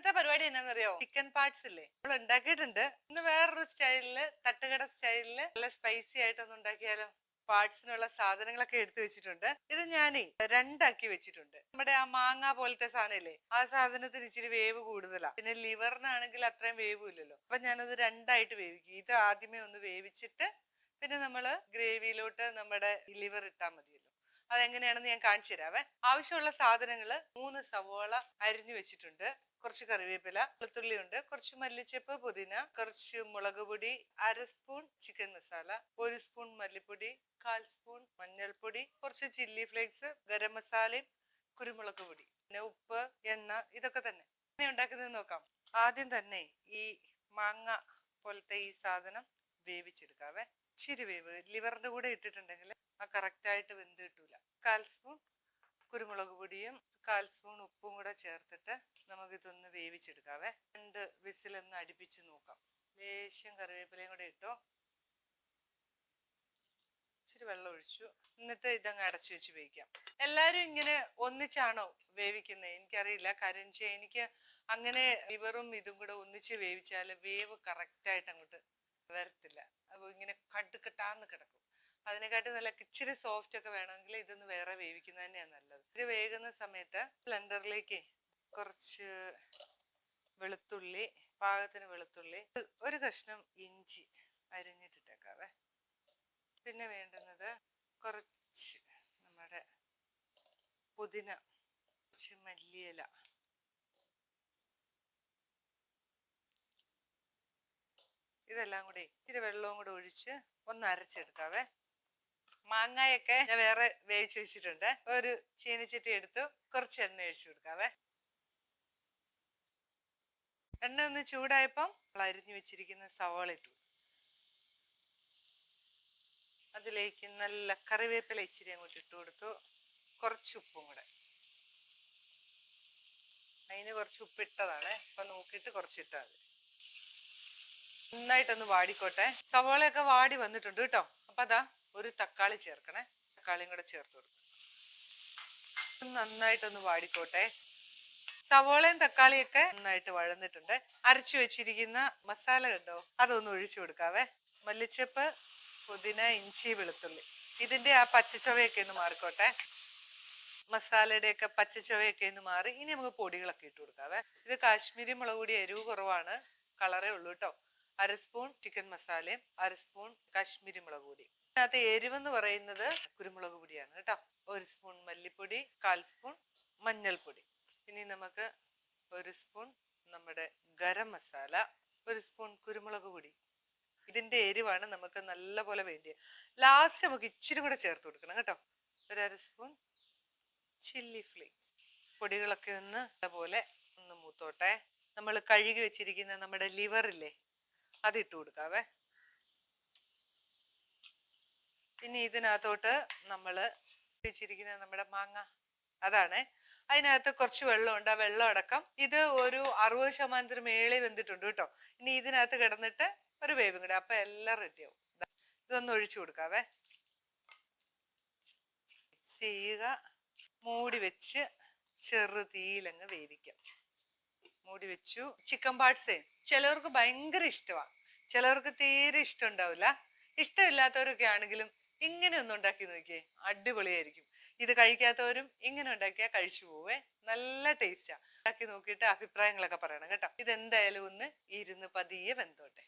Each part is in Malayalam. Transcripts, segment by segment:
ഇന്നത്തെ പരിപാടി എന്നാന്നറിയോ ചിക്കൻ പാർട്സ് ഇല്ലേ? നമ്മൾ ഉണ്ടാക്കിയിട്ടുണ്ട്. ഇന്ന് വേറൊരു സ്റ്റൈലിൽ തട്ടുകട സ്റ്റൈലിൽ നല്ല സ്പൈസി ആയിട്ടൊന്ന് ഉണ്ടാക്കിയാലോ? പാർട്സിനുള്ള സാധനങ്ങളൊക്കെ എടുത്തു വെച്ചിട്ടുണ്ട്. ഇത് ഞാനേ രണ്ടാക്കി വെച്ചിട്ടുണ്ട്. നമ്മുടെ ആ മാങ്ങ പോലത്തെ സാധനം ഇല്ലേ? ആ സാധനത്തിന് ഇച്ചിരി വേവ് കൂടുതലാ. പിന്നെ ലിവറിനാണെങ്കിൽ അത്രയും വേവും ഇല്ലല്ലോ. അപ്പൊ ഞാനത് രണ്ടായിട്ട് വേവിക്കും. ഇത് ആദ്യമേ ഒന്ന് വേവിച്ചിട്ട് പിന്നെ നമ്മൾ ഗ്രേവിയിലോട്ട് നമ്മുടെ ലിവർ ഇട്ടാൽ മതിയല്ലോ. അതെങ്ങനെയാണെന്ന് ഞാൻ കാണിച്ചു തരാവേ. ആവശ്യമുള്ള സാധനങ്ങൾ മൂന്ന് സവോള അരിഞ്ഞു വെച്ചിട്ടുണ്ട്. കുറച്ച് കറിവേപ്പില വെളുത്തുള്ളി ഉണ്ട് കുറച്ച് മല്ലിച്ചപ്പ് പുതിന കുറച്ച് മുളക് പൊടി അര സ്പൂൺ ചിക്കൻ മസാല ഒരു സ്പൂൺ മല്ലിപ്പൊടി കാൽ സ്പൂൺ മഞ്ഞൾപ്പൊടി കുറച്ച് ചില്ലി ഫ്ലേക്സ് ഗരം മസാലയും കുരുമുളക് പൊടി പിന്നെ ഉപ്പ് എണ്ണ ഇതൊക്കെ തന്നെ. ഇനി ഉണ്ടാക്കുന്നത് നോക്കാം. ആദ്യം തന്നെ ഈ മാങ്ങ പോലത്തെ ഈ സാധനം വേവിച്ചെടുക്കാവേ. ഇച്ചിരി വേവ്. ലിവറിന്റെ കൂടെ ഇട്ടിട്ടുണ്ടെങ്കിൽ ആ കറക്റ്റ് ആയിട്ട് വെന്ത് കിട്ടൂല. കാൽ സ്പൂൺ കുരുമുളക് പൊടിയും കാൽ സ്പൂൺ ഉപ്പും കൂടെ ചേർത്തിട്ട് നമുക്കിതൊന്ന് വേവിച്ചെടുക്കാവേ. രണ്ട് വിസിലൊന്ന് അടുപ്പിച്ച് നോക്കാം. ലേശം കറിവേപ്പിലയും കൂടെ ഇട്ടോ. ഇച്ചിരി വെള്ളം ഒഴിച്ചു. എന്നിട്ട് ഇതങ്ങ് അടച്ചു വെച്ച് വേവിക്കാം. എല്ലാവരും ഇങ്ങനെ ഒന്നിച്ചാണോ വേവിക്കുന്നത് എനിക്കറിയില്ല. കാര്യം വെച്ചാൽ എനിക്ക് അങ്ങനെ ലിവറും ഇതും കൂടെ ഒന്നിച്ച് വേവിച്ചാൽ വേവ് കറക്റ്റായിട്ട് അങ്ങോട്ട് വരത്തില്ല. അപ്പോൾ ഇങ്ങനെ കടുക്കിട്ടാന്ന് കിടക്കും. അതിനെക്കാട്ടി നല്ല ഇച്ചിരി സോഫ്റ്റ് ഒക്കെ വേണമെങ്കിൽ ഇതൊന്ന് വേറെ വേവിക്കുന്നത് തന്നെയാണ് നല്ലത്. ഇത് വേകുന്ന സമയത്ത് ബ്ലെൻഡറിലേക്ക് കുറച്ച് വെളുത്തുള്ളി പാകത്തിന് വെളുത്തുള്ളി ഒരു കഷ്ണം ഇഞ്ചി അരിഞ്ഞിട്ടിട്ടേക്കാവേ. പിന്നെ വേണ്ടുന്നത് കുറച്ച് നമ്മുടെ പുതിന കുറച്ച് മല്ലിയില. ഇതെല്ലാം കൂടി ഇച്ചിരി വെള്ളവും കൂടെ ഒഴിച്ച് ഒന്ന് അരച്ചെടുക്കാവേ. മാങ്ങയൊക്കെ ഞാൻ വേറെ വേവിച്ച് വെച്ചിട്ടുണ്ട്. ഒരു ചീനിച്ചട്ടി എടുത്തു കുറച്ച് എണ്ണ ഒഴിച്ചു കൊടുക്കാവേ. എണ്ണ ഒന്ന് ചൂടായപ്പം അരിഞ്ഞു വെച്ചിരിക്കുന്ന സവാള ഇട്ടു അതിലേക്ക് നല്ല കറിവേപ്പില ഇച്ചിരി അങ്ങോട്ട് ഇട്ട് കൊടുത്തു. കുറച്ച് ഉപ്പും കൂടെ. അതിന് കുറച്ച് ഉപ്പ് ഇട്ടതാണ് അപ്പൊ നോക്കിയിട്ട് കുറച്ച് ഇട്ടാൽ മതി. നന്നായിട്ടൊന്ന് വാടിക്കോട്ടെ. സവാളയൊക്കെ വാടി വന്നിട്ടുണ്ട് കേട്ടോ. അപ്പൊ അതാ ഒരു തക്കാളി ചേർക്കണേ. തക്കാളിയും കൂടെ ചേർത്ത് കൊടുക്കും നന്നായിട്ടൊന്ന് വാടിക്കോട്ടെ. സവോളയും തക്കാളിയൊക്കെ നന്നായിട്ട് വഴന്നിട്ടുണ്ട്. അരച്ചു വെച്ചിരിക്കുന്ന മസാല കണ്ടോ? അതൊന്ന് ഒഴിച്ചു കൊടുക്കാവേ. മല്ലിച്ചപ്പ് പുതിന ഇഞ്ചി വെളുത്തുള്ളി. ഇതിന്റെ ആ പച്ചച്ചുവയൊക്കെ ഒന്ന് മാറിക്കോട്ടെ. മസാലയുടെയൊക്കെ പച്ചച്ചുവയൊക്കെ ഒന്ന് മാറി. ഇനി നമുക്ക് പൊടികളൊക്കെ ഇട്ട് കൊടുക്കാവേ. ഇത് കാശ്മീരി മുളക് പൊടി എരിവ് കുറവാണ്. കളറേ ഉള്ളൂ കേട്ടോ അര സ്പൂൺ ചിക്കൻ മസാലയും അര സ്പൂൺ കാശ്മീരി മുളക് പൊടി. അതിനകത്ത് എരിവെന്ന് പറയുന്നത് കുരുമുളക് പൊടിയാണ് കേട്ടോ ഒരു സ്പൂൺ മല്ലിപ്പൊടി കാൽ സ്പൂൺ മഞ്ഞൾപ്പൊടി. ഇനി നമുക്ക് ഒരു സ്പൂൺ നമ്മുടെ ഗരം മസാല ഒരു സ്പൂൺ കുരുമുളക് പൊടി. ഇതിന്റെ എരിവാണ് നമുക്ക് നല്ലപോലെ വേണ്ടിയത് ലാസ്റ്റ് നമുക്ക് ഇച്ചിരി കൂടെ ചേർത്ത് കൊടുക്കണം കേട്ടോ. ഒരു അര സ്പൂൺ ചില്ലി ഫ്ലേക്സ് പൊടികളൊക്കെ ഒന്ന് അതുപോലെ ഒന്ന് മൂത്തോട്ടെ. നമ്മൾ കഴുകി വെച്ചിരിക്കുന്ന നമ്മുടെ ലിവറില്ലേ ഇല്ലേ അത് ഇട്ട് കൊടുക്കാവേ. ഇനി ഇതിനകത്തോട്ട് നമ്മൾ വെച്ചിരിക്കുന്ന നമ്മുടെ മാങ്ങ അതാണ് അതിനകത്ത് കുറച്ച് വെള്ളമുണ്ട്. ആ വെള്ളം അടക്കം. ഇത് ഒരു അറുപത് ശതമാനത്തിന് മേളിൽ വെന്തിട്ടുണ്ട് കേട്ടോ. ഇനി ഇതിനകത്ത് കിടന്നിട്ട് ഒരു വേവും കൂടെ അപ്പൊ എല്ലാം റെഡിയാവും ഇതൊന്ന് ഒഴിച്ചു കൊടുക്കാവേ. ചെയ്യുക. മൂടി വെച്ച് ചെറു തീയിലങ്ങ് വേവിക്കാം. മൂടി വെച്ചു. ചിക്കൻ പാർട്സ് ചിലവർക്ക് ഭയങ്കര ഇഷ്ടമാണ് ചിലവർക്ക് തീരെ ഇഷ്ടം ഉണ്ടാവില്ല. ഇഷ്ടമില്ലാത്തവരൊക്കെ ആണെങ്കിലും ഇങ്ങനെ ഒന്ന് ഉണ്ടാക്കി നോക്കിയേ. അടിപൊളിയായിരിക്കും. ഇത് കഴിക്കാത്തവരും ഇങ്ങനെ ഉണ്ടാക്കിയാൽ കഴിച്ചു പോവേ. നല്ല ടേസ്റ്റാ ഉണ്ടാക്കി നോക്കിയിട്ട് അഭിപ്രായങ്ങളൊക്കെ പറയണം കേട്ടോ. ഇതെന്തായാലും ഒന്ന് ഇരുന്ന് പതിയെ വെന്തോട്ടെ.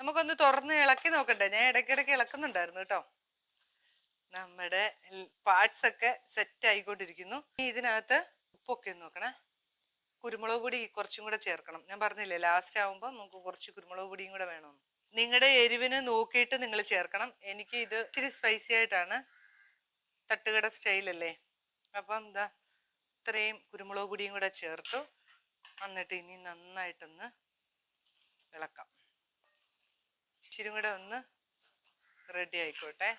നമുക്കൊന്ന് തുറന്ന് ഇളക്കി നോക്കണ്ടേ? ഞാൻ ഇടയ്ക്കിടയ്ക്ക് ഇളക്കുന്നുണ്ടായിരുന്നു കേട്ടോ. നമ്മുടെ പാർട്സ് ഒക്കെ സെറ്റ് ആയിക്കൊണ്ടിരിക്കുന്നു. ഇനി ഇതിനകത്ത് ഉപ്പൊക്കെ ഒന്ന് നോക്കണേ. കുരുമുളക് പൊടി കുറച്ചും കൂടെ ചേർക്കണം. ഞാൻ പറഞ്ഞില്ലേ ലാസ്റ്റ് ആവുമ്പോൾ നമുക്ക് കുറച്ച് കുരുമുളക് പൊടിയും കൂടെ വേണമെന്ന് നിങ്ങളുടെ എരിവിന് നോക്കിയിട്ട് നിങ്ങൾ ചേർക്കണം. എനിക്ക് ഇത് ഇച്ചിരി സ്പൈസി ആയിട്ടാണ് തട്ടുകട സ്റ്റൈലല്ലേ? അപ്പം എന്താ ഇത്രയും കുരുമുളക് പൊടിയും കൂടെ ചേർത്തു. എന്നിട്ട് ഇനി നന്നായിട്ടൊന്ന് ഇളക്കാം. ഇച്ചിരി കൂടെ ഒന്ന് റെഡി ആയിക്കോട്ടെ.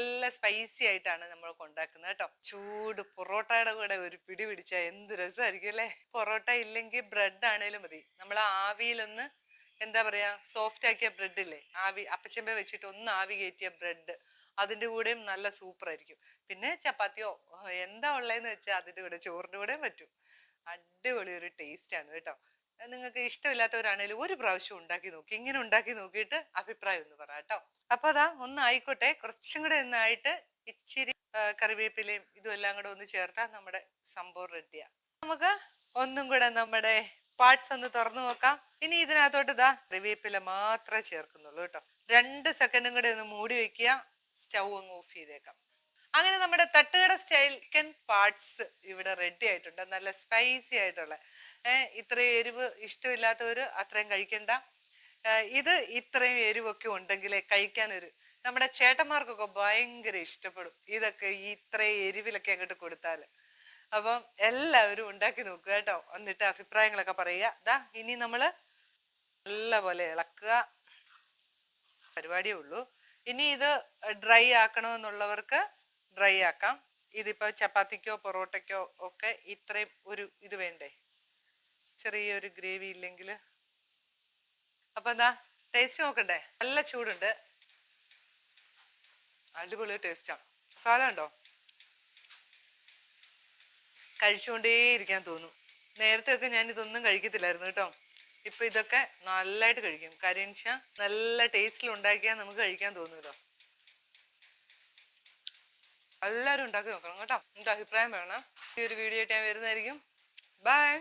നല്ല സ്പൈസി ആയിട്ടാണ് നമ്മൾ കൊണ്ടാക്കുന്നത് കേട്ടോ. ചൂട് പൊറോട്ടയുടെ കൂടെ ഒരു പിടി പിടിച്ചാൽ എന്ത് രസമായിരിക്കും അല്ലേ? പൊറോട്ട ഇല്ലെങ്കിൽ ബ്രെഡ് ആണേലും മതി. നമ്മൾ ആവിയിലൊന്ന് എന്താ പറയാ സോഫ്റ്റ് ആക്കിയ ബ്രെഡ് ഇല്ലേ? ആവി അപ്പച്ചമ്പ വെച്ചിട്ട് ഒന്ന് ആവി കയറ്റിയ ബ്രെഡ് അതിന്റെ കൂടെയും നല്ല സൂപ്പറായിരിക്കും. പിന്നെ ചപ്പാത്തിയോ എന്താ ഉള്ളതെന്ന് വെച്ചാൽ അതിന്റെ കൂടെ ചോറിന്റെ കൂടെയും പറ്റും. അടിപൊളി ഒരു ടേസ്റ്റാണ് കേട്ടോ. നിങ്ങൾക്ക് ഇഷ്ടമില്ലാത്തവരാണെങ്കിലും ഒരു പ്രാവശ്യം ഉണ്ടാക്കി നോക്കി ഇങ്ങനെ ഉണ്ടാക്കി നോക്കിയിട്ട് അഭിപ്രായം ഒന്ന് പറ കേട്ടോ. അപ്പൊ അതാ ഒന്ന് ആയിക്കോട്ടെ കുറച്ചും കൂടെ ഒന്നായിട്ട് ഇച്ചിരി കറിവേപ്പിലയും ഇതും എല്ലാം കൂടെ ഒന്ന് ചേർത്താൽ നമ്മുടെ സംഭവം റെഡിയാ നമുക്ക് ഒന്നും കൂടെ നമ്മുടെ പാർട്സ് ഒന്ന് തുറന്നു നോക്കാം. ഇനി ഇതിനകത്തോട്ട് ഇതാ കറിവേപ്പില മാത്രമേ ചേർക്കുന്നുള്ളൂ കേട്ടോ. രണ്ട് സെക്കൻഡും കൂടെ ഒന്ന് മൂടി വെക്കുക. സ്റ്റൗ അങ്ങ് ഓഫ് ചെയ്തേക്കാം. അങ്ങനെ നമ്മുടെ തട്ടുകട സ്റ്റൈൽ ചിക്കൻ പാർട്സ് ഇവിടെ റെഡി ആയിട്ടുണ്ട്. നല്ല സ്പൈസി ആയിട്ടുള്ള ഇത്രയും എരിവ് ഇഷ്ടമില്ലാത്തവർ അത്രയും കഴിക്കണ്ട. ഇത് ഇത്രയും എരിവൊക്കെ ഉണ്ടെങ്കിലേ കഴിക്കാനൊരു നമ്മുടെ ചേട്ടന്മാർക്കൊക്കെ ഭയങ്കര ഇഷ്ടപ്പെടും. ഇതൊക്കെ ഈ ഇത്രയും എരിവിലൊക്കെ അങ്ങോട്ട് കൊടുത്താൽ അപ്പം എല്ലാവരും ഉണ്ടാക്കി നോക്കുക കേട്ടോ. എന്നിട്ട് അഭിപ്രായങ്ങളൊക്കെ പറയുക. ദാ ഇനി നമ്മൾ നല്ല പോലെ ഇളക്കുക. പരിപാടിയേ ഉള്ളൂ. ഇനി ഇത് ഡ്രൈ ആക്കണമെന്നുള്ളവർക്ക് ഡ്രൈ ആക്കാം. ഇതിപ്പോ ചപ്പാത്തിക്കോ പൊറോട്ടയ്ക്കോ ഒക്കെ ഇത്രയും ഒരു ഇത് വേണ്ടേ? ചെറിയൊരു ഗ്രേവി ഇല്ലെങ്കിൽ. അപ്പൊ എന്താ ടേസ്റ്റ് നോക്കണ്ടേ? നല്ല ചൂടുണ്ട്. അടിപൊളി ടേസ്റ്റാണ് മസാല ഉണ്ടോ? കഴിച്ചുകൊണ്ടേയിരിക്കാൻ തോന്നും. നേരത്തെ ഒക്കെ ഞാൻ ഇതൊന്നും കഴിക്കത്തില്ലായിരുന്നു കേട്ടോ. ഇപ്പൊ ഇതൊക്കെ നല്ലതായിട്ട് കഴിക്കും. കരിൻഷ നല്ല ടേസ്റ്റിൽ ഉണ്ടാക്കിയാൽ നമുക്ക് കഴിക്കാൻ തോന്നുമല്ലോ എല്ലാവരും ഉണ്ടാക്കി നോക്കണം കേട്ടോ. എന്റെ അഭിപ്രായം വേണം. ഈ ഒരു വീഡിയോ ആയിട്ട് ഞാൻ വരുന്നതായിരിക്കും. ബൈ